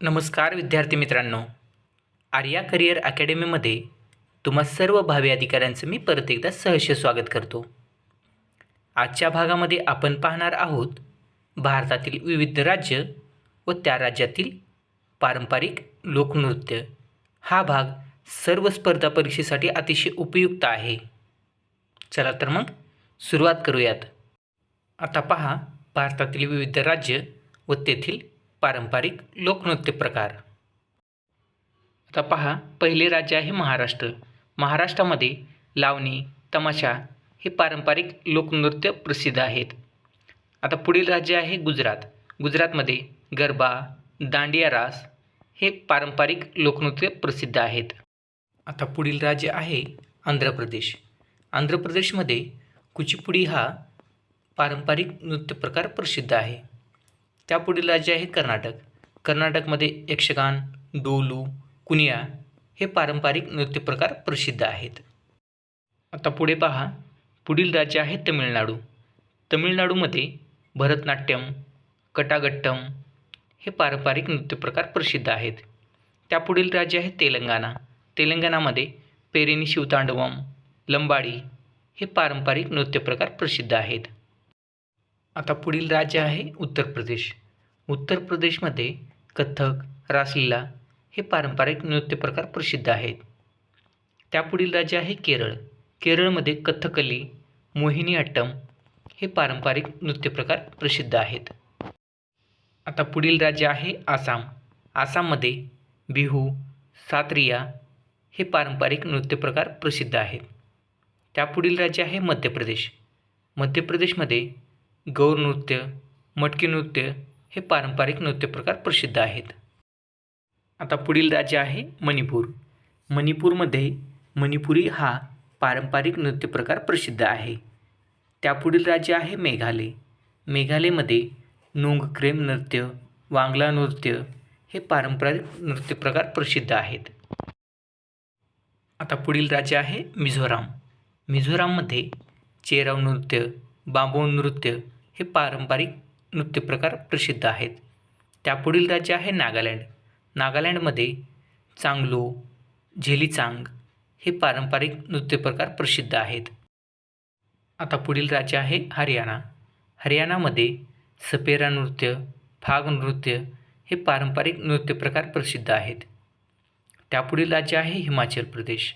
नमस्कार विद्यार्थी मित्रांनो. आर्या करिअर अकॅडमीमध्ये तुम्हा सर्व भावी अधिकाऱ्यांचं मी परत एकदा सहर्ष स्वागत करतो. आजच्या भागामध्ये आपण पाहणार आहोत भारतातील विविध राज्य व त्या राज्यातील पारंपरिक लोकनृत्य. हा भाग सर्व स्पर्धा परीक्षेसाठी अतिशय उपयुक्त आहे. चला तर मग सुरुवात करूयात. आता पहा भारतातील विविध राज्य व तेथील पारंपरिक लोकनृत्य प्रकार. आता पहा पहिले राज्य आहे महाराष्ट्र. महाराष्ट्रामध्ये लावणी तमाशा हे पारंपरिक लोकनृत्य प्रसिद्ध आहेत. आता पुढील राज्य आहे गुजरात. गुजरातमध्ये गरबा दांडिया रास हे पारंपरिक लोकनृत्य प्रसिद्ध आहेत. आता पुढील राज्य आहे आंध्र प्रदेश. आंध्र प्रदेशमध्ये कुचिपुडी हा पारंपरिक नृत्य प्रकार प्रसिद्ध आहे. त्यापुढील राज्य आहे कर्नाटक. कर्नाटकमध्ये यक्षगान डोलू कुनिया हे पारंपरिक नृत्य प्रकार प्रसिद्ध आहेत. आता पुढे पहा पुढील राज्य आहे तमिळनाडू. तमिळनाडूमध्ये भरतनाट्यम कटागट्टम हे पारंपरिक नृत्य प्रकार प्रसिद्ध आहेत. त्यापुढील राज्य आहे तेलंगणा. तेलंगणामध्ये पेरिनी शिवतांडवम लंबाडी हे पारंपरिक नृत्यप्रकार प्रसिद्ध आहेत. आता पुढील राज्य आहे उत्तर प्रदेश. उत्तर प्रदेशमध्ये कथ्थक रासलीला हे पारंपरिक नृत्य प्रकार प्रसिद्ध आहेत. त्यापुढील राज्य आहे केरळ. केरळमध्ये कथ्थकली मोहिनीअट्टम हे पारंपरिक नृत्यप्रकार प्रसिद्ध आहेत. आता पुढील राज्य आहे आसाम. आसाममध्ये बिहू सात्रिया हे पारंपरिक नृत्यप्रकार प्रसिद्ध आहेत. त्यापुढील राज्य आहे मध्य प्रदेश. मध्य प्रदेशमध्ये गौर नृत्य मटकी नृत्य हे पारंपरिक नृत्यप्रकार प्रसिद्ध आहेत. आता पुढील राज्य आहे मणिपूर. मणिपूरमध्ये मणिपुरी हा पारंपरिक नृत्य प्रकार प्रसिद्ध आहे. त्यापुढील राज्य आहे मेघालय. मेघालयमध्ये नोंगक्रेम नृत्य वांगला नृत्य हे पारंपरिक नृत्यप्रकार प्रसिद्ध आहेत. आता पुढील राज्य आहे मिझोराम. मिझोराममध्ये चेराव नृत्य बांबो नृत्य हे पारंपरिक नृत्यप्रकार प्रसिद्ध आहेत. त्यापुढील राज्य आहे नागालँड. नागालँडमध्ये चांगलो झेलीचांग हे पारंपरिक नृत्य प्रकार प्रसिद्ध आहेत. आता पुढील राज्य आहे हरियाणा. हरियाणामध्ये सपेरा नृत्य फाग नृत्य हे पारंपरिक नृत्य प्रकार प्रसिद्ध आहेत. त्यापुढील राज्य आहे हिमाचल प्रदेश.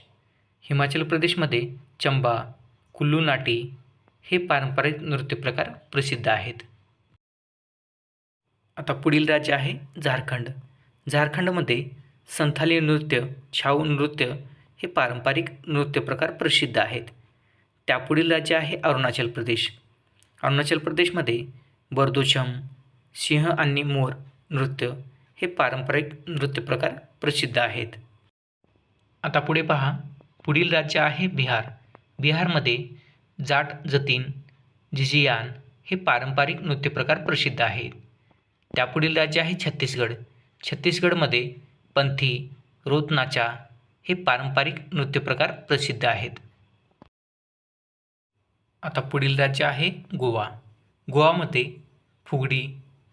हिमाचल प्रदेशमध्ये चंबा कुल्लू नाटी हे पारंपरिक नृत्य प्रकार प्रसिद्ध आहेत. आता पुढील राज्य आहे झारखंड. झारखंडमध्ये संथाली नृत्य छाऊ नृत्य हे पारंपरिक नृत्य प्रकार प्रसिद्ध आहेत. त्यापुढील राज्य आहे अरुणाचल प्रदेश. अरुणाचल प्रदेशमध्ये बर्दोछम सिंह आणि मोर नृत्य हे पारंपरिक नृत्य प्रकार प्रसिद्ध आहेत. आता पुढे पहा पुढील राज्य आहे बिहार. बिहारमध्ये जाट जतीन झिझियान हे पारंपरिक नृत्य प्रकार प्रसिद्ध आहेत. त्यापुढील राज्य आहे छत्तीसगड. छत्तीसगडमध्ये पंथी रोतनाचा हे पारंपरिक नृत्य प्रकार प्रसिद्ध आहेत. आता पुढील राज्य आहे गोवा. गोवामध्ये फुगडी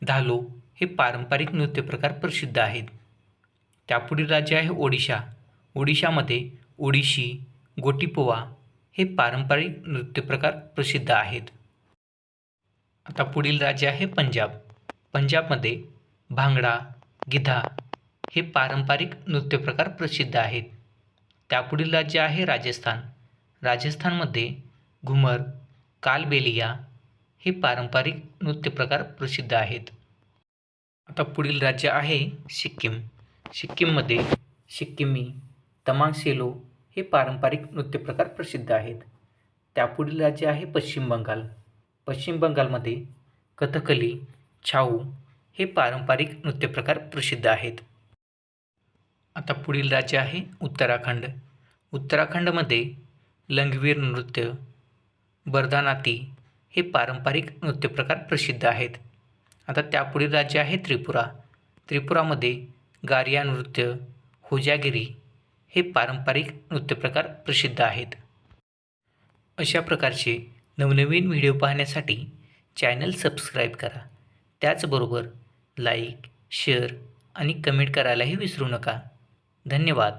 धालो हे पारंपरिक नृत्यप्रकार प्रसिद्ध आहेत. त्यापुढील राज्य आहे ओडिशा. ओडिशामध्ये ओडिशी गोटीपोवा हे पारंपरिक नृत्य प्रकार प्रसिद्ध आहेत. आता पुढील राज्य आहे पंजाब. पंजाबमध्ये भांगडा गिधा हे पारंपरिक नृत्य प्रकार प्रसिद्ध आहेत. त्यापुढील राज्य आहे राजस्थान. राजस्थानमध्ये घुमर कालबेलिया हे पारंपरिक नृत्य प्रकार प्रसिद्ध आहेत. आता पुढील राज्य आहे सिक्कीम. सिक्कीममध्ये सिक्कीमी तमांगसेलो हे पारंपरिक नृत्यप्रकार प्रसिद्ध आहेत. त्यापुढील राज्य आहे पश्चिम बंगाल. पश्चिम बंगालमध्ये कथकली छाऊ हे पारंपरिक नृत्य प्रकार प्रसिद्ध आहेत. आता पुढील राज्य आहे उत्तराखंड. उत्तराखंडमध्ये लंगवीर नृत्य बरदानाती हे पारंपरिक नृत्य प्रकार प्रसिद्ध आहेत. आता त्यापुढील राज्य आहे त्रिपुरा. त्रिपुरामध्ये गारिया नृत्य होजागिरी हे पारंपरिक नृत्यप्रकार प्रसिद्ध आहेत. अशा प्रकारचे नवनवीन व्हिडिओ पाहण्यासाठी चॅनल सबस्क्राईब करा. त्याचबरोबर लाईक शेअर आणि कमेंट करायलाही विसरू नका. धन्यवाद.